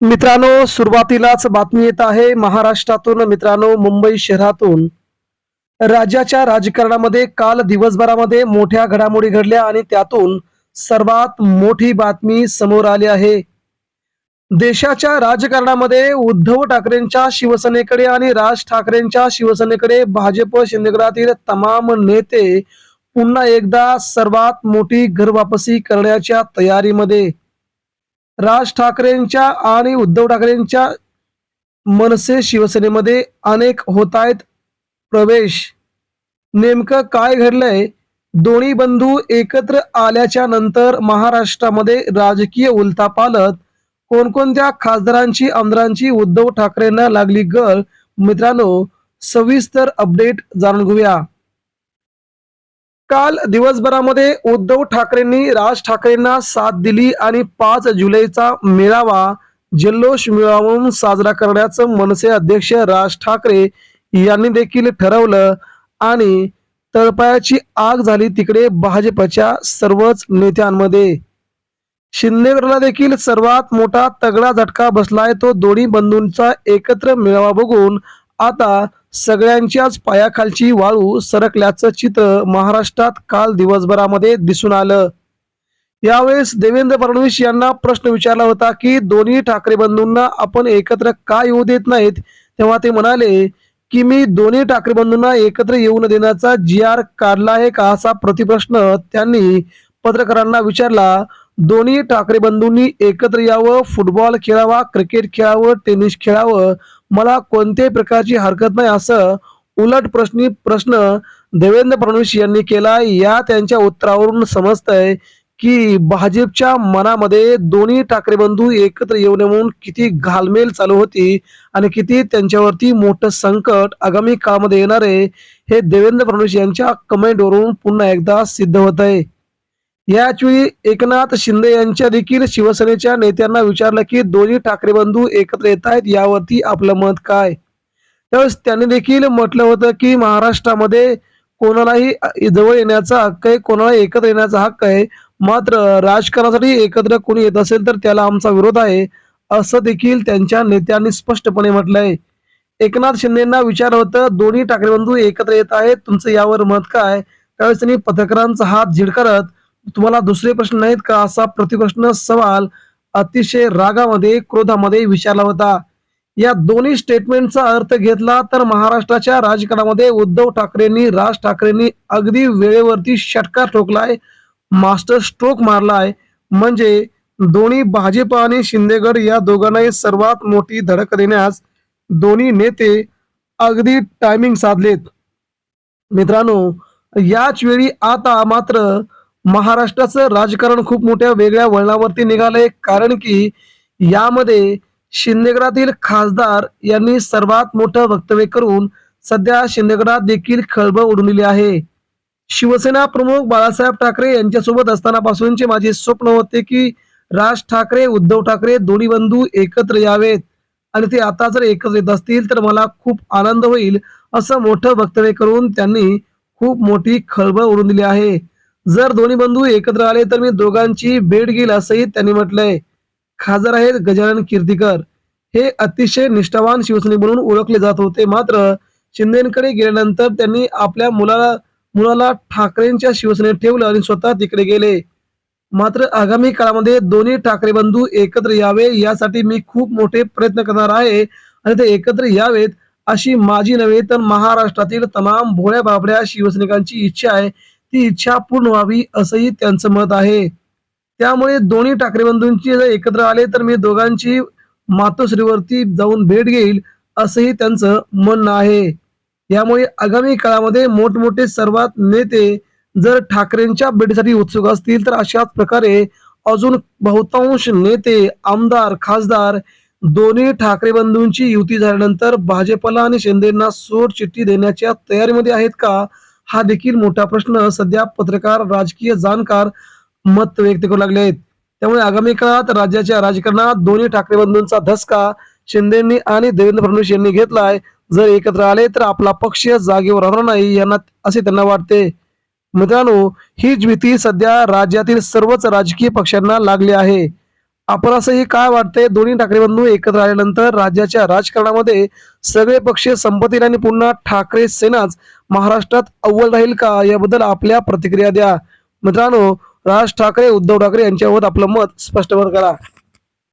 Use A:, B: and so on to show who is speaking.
A: मित्रांनो सुरुवातीलाच बातमी येत आहे महाराष्ट्रातून. मित्रांनो मुंबई शहरातून. राज्याच्या राजकारणामध्ये काल दिवसभरामध्ये मोठ्या घडामोडी घडल्या आणि त्यातून सर्वात मोठी बातमी समोर आली आहे. देशाच्या राजकारणामध्ये उद्धव ठाकरेंच्या शिवसेनेकडे आणि राज ठाकरेंच्या शिवसेनेकडे भाजप शिंदेगडातील तमाम नेते पुन्हा एकदा सर्वात मोठी घरवापसी करण्याच्या तयारीमध्ये. राज ठाकरेंच्या आणि उद्धव ठाकरेंच्या मनसे शिवसेनेमध्ये अनेक होत आहेत प्रवेश. नेमकं काय घडलंय? दोन्ही बंधू एकत्र आल्याच्यानंतर महाराष्ट्रामध्ये राजकीय उलथापालत कोणकोणत्या खासदारांची आमदारांची उद्धव ठाकरेंना लागली गळ? मित्रांनो सविस्तर अपडेट जाणून घेऊया. काल दिवसभरामध्ये उद्धव ठाकरेंनी राज ठाकरेंना साथ दिली आणि पाच जुलैचा मेळावा जल्लोष मेळावा साजरा करण्याचं मनसे अध्यक्ष राज ठाकरे यांनी देखील ठरवलं आणि तळपायाची आग झाली तिकडे भाजपच्या सर्वच नेत्यांमध्ये. शिंदेगडला देखील सर्वात मोठा तगडा झटका बसलाय तो दोन्ही बंधूंचा एकत्र मेळावा बघून आता सगळ्यांच्याच पायाखालची वाळू सरकल्याचं चित्र महाराष्ट्रात काल दिवसभरामध्ये दिसून आलं. यावेळेस देवेंद्र फडणवीस यांना प्रश्न विचारला होता की दोन्ही ठाकरे बंधूंना आपण एकत्र का येऊ देत नाहीत? तेव्हा ते म्हणाले की मी दोन्ही ठाकरे बंधूंना एकत्र येऊ न देण्याचा जी आर काढला आहे का असा प्रतिप्रश्न त्यांनी पत्रकारांना विचारला. दोन्ही ठाकरे बंधूंनी एकत्र यावं फुटबॉल खेळावा क्रिकेट खेळावं टेनिस खेळावं मला कोणत्याही प्रकारची हरकत नाही असं उलट प्रश्नी प्रश्न देवेंद्र फडणवीस यांनी केला. या त्यांच्या उत्तरावरून समजतंय की भाजपच्या मनामध्ये दोन्ही ठाकरे बंधू एकत्र येऊन म्हणून किती घालमेल चालू होती आणि किती त्यांच्यावरती मोठं संकट आगामी काळामध्ये येणार आहे हे देवेंद्र फडणवीस यांच्या कमेंटवरून पुन्हा एकदा सिद्ध होत आहे याचवेळी एकनाथ शिंदे यांच्या देखील शिवसेनेच्या नेत्यांना विचारलं की दोन्ही ठाकरे बंधू एकत्र येत आहेत यावरती आपलं मत काय? त्यावेळेस त्यांनी देखील म्हटलं होतं की महाराष्ट्रामध्ये कोणालाही जवळ येण्याचा हक्क आहे कोणाला एकत्र येण्याचा हक्क आहे. मात्र राजकारणासाठी एकत्र कोणी येत असेल तर त्याला आमचा विरोध आहे असं देखील त्यांच्या नेत्यांनी स्पष्टपणे म्हटलंय. एकनाथ शिंदेना विचारलं होतं दोन्ही ठाकरे बंधू एकत्र येत आहेत तुमचं यावर मत काय? त्यावेळेस त्यांनी पत्रकारांचा हात झिडकारत तुम्हाला दुसरे प्रश्न नाहीत का? असा प्रतिप्रश्न सवाल अतिशय रागामध्ये क्रोधामध्ये विचारला होता. या दोन्ही स्टेटमेंटचा अर्थ घेतला तर महाराष्ट्राच्या राजकारणामध्ये उद्धव ठाकरेंनी राज ठाकरेंनी अगदी वेळेवरती षटकार ठोकलाय मास्टर स्ट्रोक मारलाय. म्हणजे दोन्ही भाजप आणि शिंदेगड या दोघांनाही सर्वात मोठी धडक देण्यास दोन्ही नेते अगदी टायमिंग साधलेत. मित्रांनो याच वेळी आता मात्र महाराष्ट्राचं राजकारण खूप मोठ्या वेगळ्या वळणावरती निघालंय कारण की यामध्ये शिंदेगडातील खासदार यांनी सर्वात मोठं वक्तव्य करून सध्या शिंदेगडात देखील खळबळ उडवलेली आहे. शिवसेना प्रमुख बाळासाहेब ठाकरे यांच्यासोबत असतानापासूनचे माझे स्वप्न होते की राज ठाकरे उद्धव ठाकरे दोन्ही बंधू एकत्र यावेत आणि ते आता जर एकत्र येत असतील तर मला खूप आनंद होईल असं मोठं वक्तव्य करून त्यांनी खूप मोठी खळबळ उडून दिली आहे. जर दोन्ही बंधू एकत्र आले तर मी दोघांची भेट घेईल असंही त्यांनी म्हटलंय. खासदार आहेत गजानन कीर्तीकर. हे अतिशय निष्ठावान शिवसैनिक म्हणून ओळखले जात होते. मात्र शिंदेकडे गेल्यानंतर त्यांनी आपल्या मुलाला मुलाला ठाकरेंच्या शिवसेनेत ठेवलं आणि स्वतः तिकडे गेले. मात्र आगामी काळामध्ये दोन्ही ठाकरे बंधू एकत्र यावे यासाठी मी खूप मोठे प्रयत्न करणार आहे आणि ते एकत्र यावेत अशी माझी नव्हे तर महाराष्ट्रातील तमाम भोळ्या बाबड्या शिवसैनिकांची इच्छा आहे. ती इच्छा पूर्ण व्हावी असंही त्यांचं मत आहे. त्यामुळे दोन्ही ठाकरे बंधूंची जर एकत्र आले तर मी दोघांची मातोश्रीवरती जाऊन भेट घेईल असंही त्यांचं म्हणणं आहे. यामुळे आगामी काळामध्ये मोठमोठे सर्वात नेते जर ठाकरेंच्या भेटीसाठी उत्सुक असतील तर अशाच प्रकारे अजून बहुतांश नेते आमदार खासदार दोन्ही ठाकरे बंधूंची युती झाल्यानंतर भाजपला आणि शिंदेना सोड चिठ्ठी देण्याच्या तयारीमध्ये आहेत का? हा देखील मोठा प्रश्न सध्या पत्रकार राजकीय जाणकार मत व्यक्त करू लागले आहेत. त्यामुळे आगामी काळात राज्याच्या राजकारणात दोन्ही ठाकरे बंधूंचा धसका शिंदेनी आणि देवेंद्र फडणवीस यांनी घेतलाय. जर एकत्र आले तर आपला पक्ष जागेवर राहणार नाही यांना असे त्यांना वाटते. मित्रांनो हीच भीती सध्या राज्यातील सर्वच राजकीय पक्षांना लागली आहे. आपणासही काय वाटतंय? दोन्ही ठाकरे बंधू एकत्र आल्यानंतर राज्याच्या राजकारणामध्ये सगळे पक्ष संपतील आणि पुन्हा ठाकरे सेनाच महाराष्ट्रात अव्वल राहील का? याबद्दल आपल्या प्रतिक्रिया द्या. मित्रांनो राज ठाकरे उद्धव ठाकरे यांच्यावर आपलं मत स्पष्टपण करा.